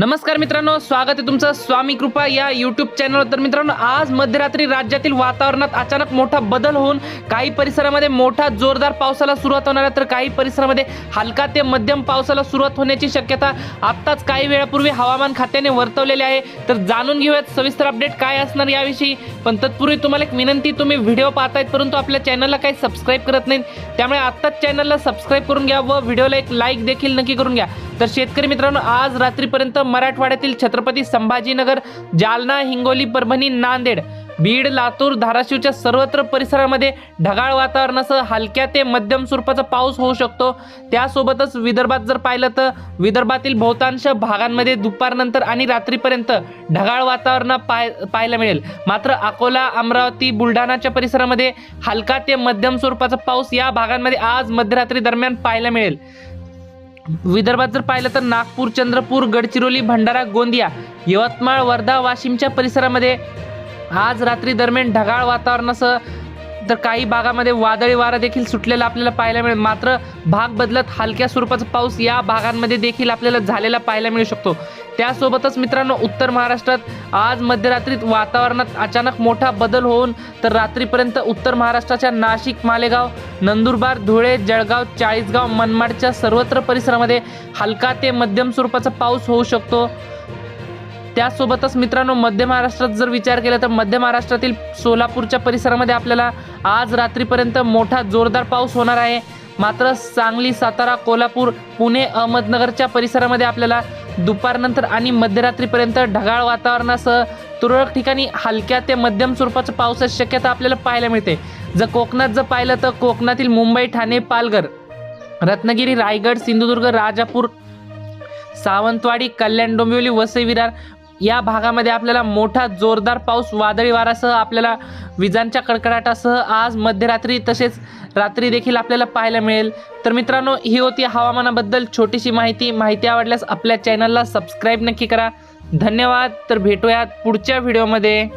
नमस्कार मित्रांनो स्वागत आहे तुमचं स्वामी कृपा या युट्यूब चॅनलवर तर मित्रांनो आज मध्यरात्री राज्यातील वातावरणात अचानक मोठा बदल होऊन काही परिसरामध्ये मोठा जोरदार पावसाला सुरुवात होणार आहे. तर काही परिसरामध्ये हलका ते मध्यम पावसाला सुरुवात होण्याची शक्यता आत्ताच काही वेळापूर्वी हवामान खात्याने वर्तवलेली आहे. तर जाणून घेऊयात सविस्तर अपडेट काय असणार याविषयी. पण तत्पूर्वी तुम्हाला एक विनंती तुम्ही व्हिडिओ पाहतायत परंतु आपल्या चॅनलला काही सबस्क्राईब करत नाहीत. त्यामुळे आत्ताच चॅनलला सबस्क्राईब करून घ्या व व्हिडिओला एक लाईक देखील नक्की करून घ्या. तर शेतकरी मित्रांनो आज रात्रीपर्यंत मराठवाड्यातील छत्रपती संभाजीनगर जालना हिंगोली परभणी नांदेड बीड लातूर धाराशिवच्या सर्वत्र परिसरामध्ये ढगाळ वातावरणासह हलक्या ते मध्यम स्वरूपाचा पाऊस होऊ शकतो. त्यासोबतच विदर्भात जर पाहिलं तर विदर्भातील बहुतांश भागांमध्ये दुपारनंतर आणि रात्रीपर्यंत ढगाळ वातावरण पाय पाहायला मिळेल. मात्र अकोला अमरावती बुलढाणाच्या परिसरामध्ये हलका ते मध्यम स्वरूपाचा पाऊस या भागांमध्ये आज मध्यरात्री दरम्यान पाहायला मिळेल. विदर्भात जर पाहिलं तर नागपूर चंद्रपूर गडचिरोली भंडारा गोंदिया यवतमाळ वर्धा वाशिमच्या परिसरामध्ये आज रात्री दरम्यान ढगाळ वातावरणासह तर काही भागामध्ये वादळी वारा देखील सुटलेला आपल्याला पाहायला मिळेल. मात्र भाग बदलत हलक्या स्वरूपाचा पाऊस या भागांमध्ये देखील आपल्याला झालेला पाहायला मिळू शकतो. त्यासोबतच मित्रांनो उत्तर महाराष्ट्रात आज मध्यरात्रीत वातावरणात अचानक मोठा बदल होऊन तर रात्रीपर्यंत उत्तर महाराष्ट्राच्या नाशिक मालेगाव नंदुरबार धुळे जळगाव चाळीसगाव मनमाडच्या सर्वत्र परिसरामध्ये हलका ते मध्यम स्वरूपाचा पाऊस होऊ शकतो. त्यासोबतच मित्रांनो मध्य महाराष्ट्रात जर विचार केला तर मध्य महाराष्ट्रातील सोलापूरच्या परिसरामध्ये आपल्याला आज रात्रीपर्यंत मोठा जोरदार पाऊस होणार आहे. मात्र सांगली सातारा कोल्हापूर पुणे अहमदनगरच्या परिसरामध्ये आपल्याला दुपारनंतर आणि मध्यरात्रीपर्यंत ढगाळ वातावरणासह तुरळक ठिकाणी हलक्या ते मध्यम स्वरूपाच्या पावसाची शक्यता आपल्याला पाहायला मिळते. जर कोकणात जर पाहिलं तर कोकणातील मुंबई ठाणे पालघर रत्नागिरी रायगड सिंधुदुर्ग राजापूर सावंतवाडी कल्याण डोंबिवली वसई विरार या भागामध्ये आपल्याला मोठा जोरदार पाऊस वादळी वारासह आपल्याला विजांच्या कडकडाटासह आज मध्यरात्री तसेच रात्री देखील आपल्याला पाहायला मिळेल. तर मित्रांनो ही होती हवामानाबद्दल छोटीशी माहिती. माहिती आवडल्यास आपल्या चॅनलला सबस्क्राईब नक्की करा. धन्यवाद. तर भेटूयात पुढच्या व्हिडिओमध्ये